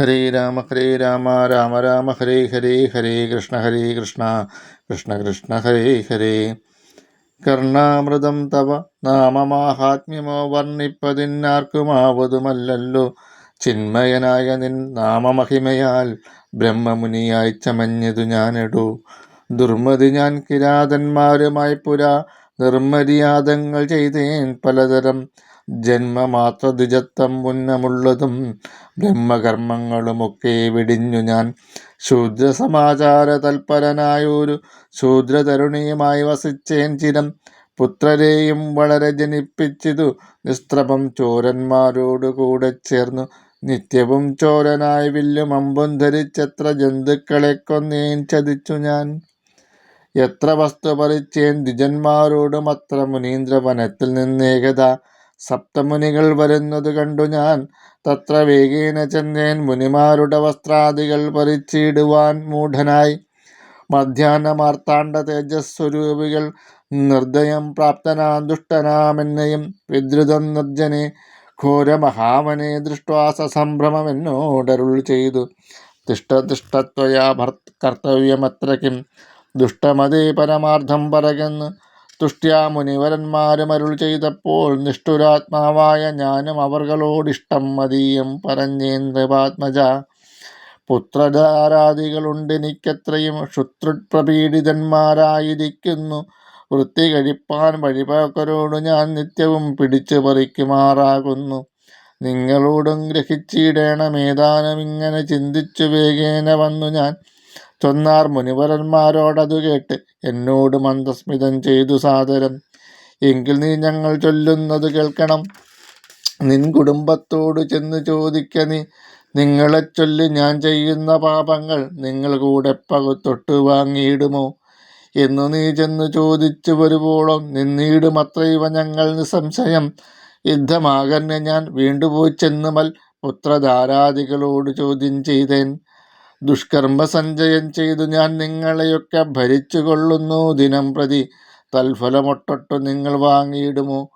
ഹരേ രാമ ഹരേ രാമ രാമ രാമ ഹരേ ഹരേ ഹരേ കൃഷ്ണ ഹരേ കൃഷ്ണ കൃഷ്ണ കൃഷ്ണ ഹരേ ഹരേ. കർണാമൃതം തവ നാമമാഹാത്മ്യമോ വർണിപ്പതിന്നാർക്കുമാവതുമല്ലല്ലോ. ചിന്മയനായ നിൻ നാമമഹിമയാൽ ബ്രഹ്മമുനിയായി ചമഞ്ഞതു ഞാനെടു. ദുർമതി ഞാൻ കിരാതന്മാരുമായി പുരാ നിർമ്മതിയാദങ്ങൾ ചെയ്തേൻ പലതരം ജന്മമാത്ര ദ്വിജത്വം ഉന്നമുള്ളതും ബ്രഹ്മകർമ്മങ്ങളുമൊക്കെ വെടിഞ്ഞു ഞാൻ. ശൂദ്രസമാചാര തൽപരനായൊരു ശൂദ്രതരുണിയുമായി വസിച്ചേൻ ചിരം. പുത്രരെയും വളരെ ജനിപ്പിച്ചിതു നിസ്ത്രപം ചോരന്മാരോടു കൂടെ ചേർന്നു. നിത്യവും ചോരനായി വില്ലും അമ്പും ധരിച്ചെത്ര ജന്തുക്കളെ കൊന്നേൻ ചതിച്ചു ഞാൻ. എത്ര വസ്തു പറിച്ചേൻ ദ്വിജന്മാരോടും അത്ര മുനീന്ദ്രവനത്തിൽ നിന്നേകത. സപ്തമുനികൾ വരുന്നത് കണ്ടു ഞാൻ. തത്ര വേഗേന ചെന്നേൻ മുനിമാരുടെ വസ്ത്രാദികൾ പറിച്ചിടുവാൻ മൂഢനായി. മധ്യാഹ്നമാർത്താണ്ഡ തേജസ്വരൂപികൾ നിർദ്ദയം പ്രാപ്തനാം ദുഷ്ടനാമെന്നെയും വിദ്രുതം നിർജനെ ഘോരമഹാമനെ ദൃഷ്ട്വാ സസംഭ്രമമെന്നോടരുൾ ചെയ്തു. തിഷ്ടതിഷ്ടത്വയാ ഭർ കിം ദുഷ്ടമതേ പരമാർത്ഥം പറകെന്ന് തുഷ്ട്യാ മുനിവരന്മാരും അരുൾ ചെയ്തപ്പോൾ നിഷ്ഠുരാത്മാവായ ഞാനും അവർകളോടിഷ്ടം മതീയം പറഞ്ഞേൻ പുത്രധാരാദികളുണ്ട് എനിക്കത്രയും. ശുത്രുപ്രപീഡിതന്മാരായിരിക്കുന്നു വൃത്തി കഴിപ്പാൻ വഴിപോക്കരോട് ഞാൻ നിത്യവും പിടിച്ചു പറിക്കുമാറാകുന്നു. നിങ്ങളോടും ഗ്രഹിച്ചിടേണമേതാനും ഇങ്ങനെ ചിന്തിച്ചു വേഗേന വന്നു ഞാൻ. ചൊന്നാർ മുനിവരന്മാരോടതു കേട്ട് എന്നോട് മന്ദസ്മിതം ചെയ്തു സാദരം. എങ്കിൽ നീ ഞങ്ങൾ ചൊല്ലുന്നത് കേൾക്കണം. നിൻ കുടുംബത്തോട് ചെന്ന് ചോദിക്ക നീ. നിങ്ങളെ ചൊല്ലി ഞാൻ ചെയ്യുന്ന പാപങ്ങൾ നിങ്ങൾ കൂടെ പകുത്തൊട്ട് വാങ്ങിയിടുമോ? എന്നു നീ ചെന്ന് ചോദിച്ചു വരുവോളം ഇവ ഞങ്ങൾ നിസ്സംശയം. യുദ്ധമാകന്നെ ഞാൻ വീണ്ടുപോയി ചെന്നുമൽ പുത്രധാരാദികളോട് ചോദ്യം ചെയ്തേൻ. ദുഷ്കർമ്മ സഞ്ചയം ചെയ്തു ഞാൻ നിങ്ങളെയൊക്കെ ഭരിച്ചു കൊള്ളുന്നു ദിനം പ്രതി. തൽഫലമൊട്ടൊട്ടു നിങ്ങൾ വാങ്ങിയിടുമോ?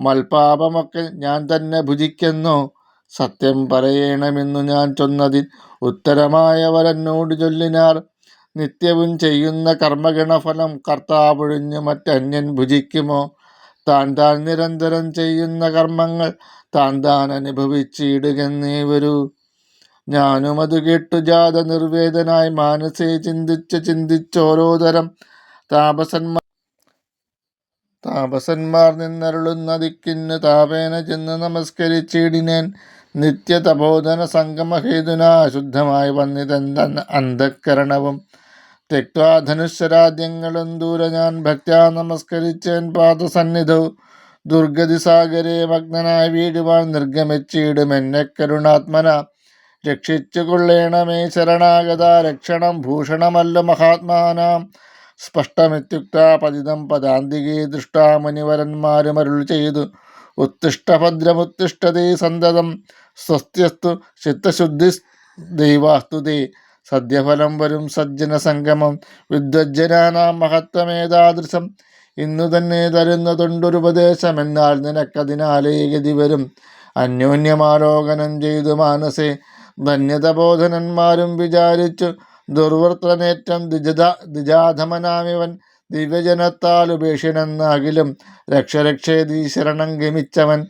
മൽപാപമൊക്കെ ഞാൻ തന്നെ ഭുജിക്കുന്നു. സത്യം പറയണമെന്നു ഞാൻ ചൊന്നതിൽ ഉത്തരമായവരെന്നോട് ചൊല്ലിനാർ. നിത്യവും ചെയ്യുന്ന കർമ്മഗണഫലം കർത്താവൊഴിഞ്ഞ് മറ്റന്യൻ ഭുജിക്കുമോ? താൻ താൻ നിരന്തരം ചെയ്യുന്ന കർമ്മങ്ങൾ താൻ താൻ അനുഭവിച്ചിടുകെന്നേ വരൂ. ഞാനും അത് കേട്ടു ജാത നിർവേദനായി മാനസേ ചിന്തിച്ച് ചിന്തിച്ചോരോ തരം താപസന്മാർ താപസന്മാർ നിന്നരുളുന്ന ദിക്കിന് താപേന ചെന്ന് നമസ്കരിച്ചിടിനേൻ നിത്യ തപോധന സംഗമഹേതുന ശുദ്ധമായി വന്നിതൻ അന്ധക്കരണവും. തെക്വാ ധനുശ്വരാദ്യങ്ങളും ദൂരെ ഞാൻ ഭക്ത്യാ നമസ്കരിച്ചേൻ പാദസന്നിധവും ദുർഗതി സാഗരേ മഗ്നനായി വീടുവാൻ നിർഗമിച്ചിടും എന്നെ കരുണാത്മന. രക്ഷിച്ചു കൊള്ളേണമേ ശരണാഗത രക്ഷണം ഭൂഷണമല്ല മഹാത്മാനാം. സ്പഷ്ടമിത്യുക്ത പതിതം പദാന്തികേ ദൃഷ്ടാ മുനിവരന്മാരുമരുൾ ചെയ്തു. ഉത്തിഷ്ടഭദ്രമുത്തിഷ്ടതേ സന്തതം. സ്വസ്ഥ്യസ്തു ചിത്തശുദ്ധി ദൈവാസ്തുതേ സദ്യഫലം വരും സജ്ജന സംഗമം വിദ്വജ്ജനാനാം മഹത്വമേതാദൃശം ഇന്നു തന്നെ തരുന്നതുണ്ടൊരുപദേശം എന്നാൽ നിനക്കതിനാലേ ഗതി വരും അന്യോന്യമാലോകനം ചെയ്തു മാനസേ. ധന്യതബോധനന്മാരും വിചാരിച്ചു ദുർവൃത്തനേറ്റം ദ്വിജത ദ്വിജാധമനാമിവൻ ദിവ്യജനത്താൽ ഉപേക്ഷിനെന്നാകിലും രക്ഷരക്ഷേതീ ശരണം ഗമിച്ചവൻ